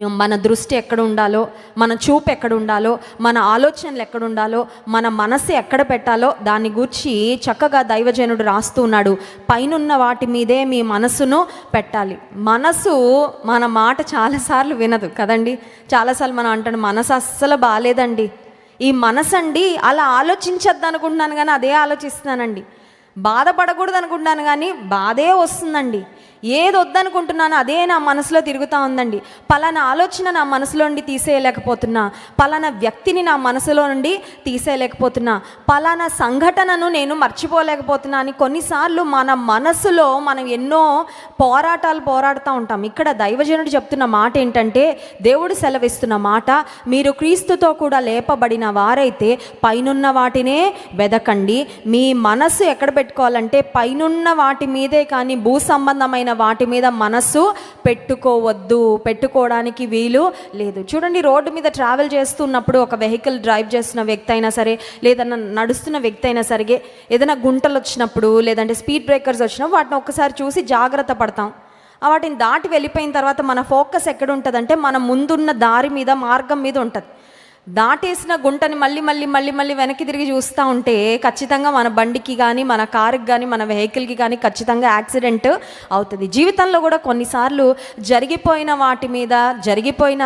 మన దృష్టి ఎక్కడ ఉండాలో మన చూపు ఎక్కడ ఉండాలో మన ఆలోచనలు ఎక్కడ ఉండాలో మన మనసు ఎక్కడ పెట్టాలో దాన్ని గూర్చి చక్కగా దైవజనుడు రాస్తూ ఉన్నాడు. పైనున్న వాటి మీదే మీ మనసును పెట్టాలి. మనసు మన మాట చాలాసార్లు వినదు కదండి? చాలాసార్లు మనం అంటాడు మనసు అస్సలు బాగాలేదండి ఈ మనసు అండి అలా ఆలోచించద్దు అనుకుంటున్నాను కానీ అదే ఆలోచిస్తున్నానండి. బాధపడకూడదు అనుకుంటున్నాను కానీ బాధే వస్తుందండి. ఏది వద్దనుకుంటున్నానో అదే నా మనసులో తిరుగుతూ ఉందండి. పలానా ఆలోచన నా మనసులో నుండి తీసేయలేకపోతున్నా. పలానా వ్యక్తిని నా మనసులో నుండి తీసేయలేకపోతున్నా. పలానా సంఘటనను నేను మర్చిపోలేకపోతున్నా అని కొన్నిసార్లు మన మనసులో మనం ఎన్నో పోరాటాలు పోరాడుతూ ఉంటాం. ఇక్కడ దైవజనుడు చెప్తున్న మాట ఏంటంటే దేవుడు సెలవిస్తున్న మాట మీరు క్రీస్తుతో కూడా లేపబడిన వారైతే పైనున్న వాటినే వెదకండి. మీ మనసు ఎక్కడ పెట్టుకోవాలంటే పైనున్న వాటి మీదే కానీ భూ సంబంధమైన వాటి మీద మనస్సు పెట్టుకోవద్దు పెట్టుకోవడానికి వీలు లేదు. చూడండి రోడ్డు మీద ట్రావెల్ చేస్తున్నప్పుడు ఒక వెహికల్ డ్రైవ్ చేస్తున్న వ్యక్తి అయినా సరే లేదన్నా నడుస్తున్న వ్యక్తి అయినా సరే ఏదైనా గుంటలు వచ్చినప్పుడు లేదంటే స్పీడ్ బ్రేకర్స్ వచ్చినప్పుడు వాటిని ఒక్కసారి చూసి జాగ్రత్త పడతాం. వాటిని దాటి వెళ్ళిపోయిన తర్వాత మన ఫోకస్ ఎక్కడ ఉంటుందంటే మన ముందున్న దారి మీద మార్గం మీద ఉంటుంది. దాటేసిన గుంటని మళ్ళీ మళ్ళీ మళ్ళీ మళ్ళీ వెనక్కి తిరిగి చూస్తూ ఉంటే ఖచ్చితంగా మన బండికి కానీ మన కారుకి కానీ మన వెహికల్కి కానీ ఖచ్చితంగా యాక్సిడెంట్ అవుతుంది. జీవితంలో కూడా కొన్నిసార్లు జరిగిపోయిన వాటి మీద జరిగిపోయిన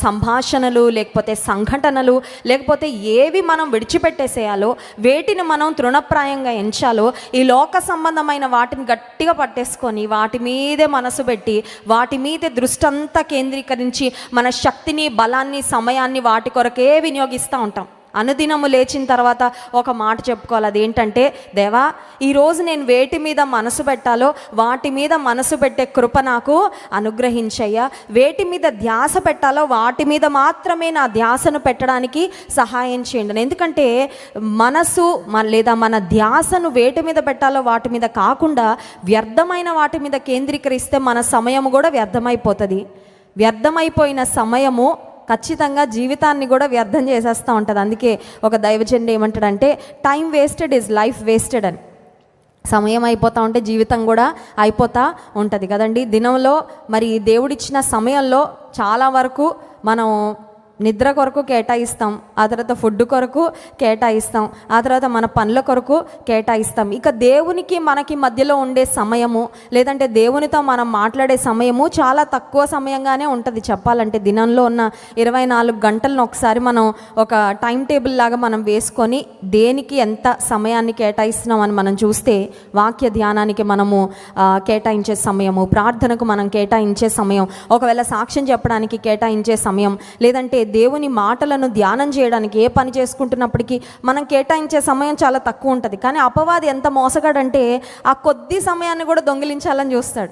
సంభాషణలు లేకపోతే సంఘటనలు లేకపోతే ఏవి మనం విడిచిపెట్టేసేయాలో వేటిని మనం తృణప్రాయంగా ఎంచాలో ఈ లోక సంబంధమైన వాటిని గట్టిగా పట్టేసుకొని వాటి మీదే మనసు పెట్టి వాటి మీదే దృష్టి అంతా కేంద్రీకరించి మన శక్తిని బలాన్ని సమయాన్ని వాటి కొరకే వినియోగిస్తూ ఉంటాం. అనుదినము లేచిన తర్వాత ఒక మాట చెప్పుకోవాలి. అదేంటంటే దేవా ఈరోజు నేను వేటి మీద మనసు పెట్టాలో వాటి మీద మనసు పెట్టే కృప నాకు అనుగ్రహించయ్యా. వేటి మీద ధ్యాస పెట్టాలో వాటి మీద మాత్రమే నా ధ్యాసను పెట్టడానికి సహాయం చేయండి. ఎందుకంటే మనసు లేదా మన ధ్యాసను వేటి మీద పెట్టాలో వాటి మీద కాకుండా వ్యర్థమైన వాటి మీద కేంద్రీకరిస్తే మన సమయం కూడా వ్యర్థమైపోతుంది. వ్యర్థమైపోయిన సమయము ఖచ్చితంగా జీవితాన్ని కూడా వ్యర్థం చేసేస్తూ ఉంటుంది. అందుకే ఒక దైవజనుడు ఏమంటాడంటే time wasted is life wasted అని. సమయం అయిపోతూ ఉంటే జీవితం కూడా అయిపోతూ ఉంటుంది కదండి. దినంలో మరి దేవుడిచ్చిన సమయంలో చాలా వరకు మనం నిద్ర కొరకు కేటాయిస్తాం ఆ తర్వాత ఫుడ్ కొరకు కేటాయిస్తాం ఆ తర్వాత మన పనుల కొరకు కేటాయిస్తాం. ఇక దేవునికి మనకి మధ్యలో ఉండే సమయము లేదంటే దేవునితో మనం మాట్లాడే సమయము చాలా తక్కువ సమయంగానే ఉంటుంది. చెప్పాలంటే దినంలో ఉన్న ఇరవై నాలుగు గంటలను ఒకసారి మనం ఒక టైం టేబుల్ లాగా మనం వేసుకొని దేనికి ఎంత సమయాన్ని కేటాయిస్తున్నామని మనం చూస్తే వాక్య ధ్యానానికి మనము కేటాయించే సమయము ప్రార్థనకు మనం కేటాయించే సమయం ఒకవేళ సాక్ష్యం చెప్పడానికి కేటాయించే సమయం లేదంటే దేవుని మాటలను ధ్యానం చేయడానికి ఏ పని చేసుకుంటున్నప్పటికీ మనం కేటాయించే సమయం చాలా తక్కువ ఉంటుంది. కానీ అపవాది ఎంత మోసగాడంటే ఆ కొద్ది సమయాన్ని కూడా దొంగిలించాలని చూస్తాడు.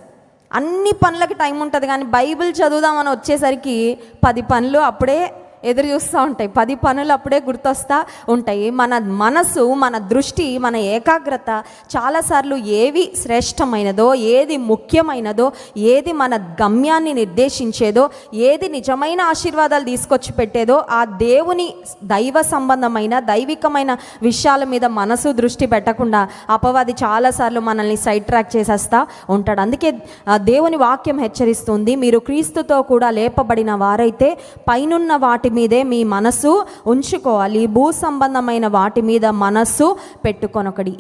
అన్ని పనులకి టైం ఉంటుంది. కానీ బైబిల్ చదువుదామని వచ్చేసరికి పది పనులు అప్పుడే ఎదురు చూస్తూ ఉంటాయి. పది పనులు అప్పుడే గుర్తొస్తూ ఉంటాయి. మన మనసు మన దృష్టి మన ఏకాగ్రత చాలాసార్లు ఏవి శ్రేష్టమైనదో ఏది ముఖ్యమైనదో ఏది మన గమ్యాన్ని నిర్దేశించేదో ఏది నిజమైన ఆశీర్వాదాలు తీసుకొచ్చి పెట్టేదో ఆ దేవుని దైవ సంబంధమైన దైవికమైన విషయాల మీద మనసు దృష్టి పెట్టకుండా అపవాది చాలాసార్లు మనల్ని సైడ్ ట్రాక్ చేసేస్తా ఉంటాడు. అందుకే ఆ, దేవుని వాక్యం హెచ్చరిస్తుంది. మీరు క్రీస్తుతో కూడా లేపబడిన వారైతే పైనున్న వాటి మీదే మీ మనసు ఉంచుకోవాలి. భూ సంబంధమైన వాటి మీద మనస్సు పెట్టుకొనొకడి.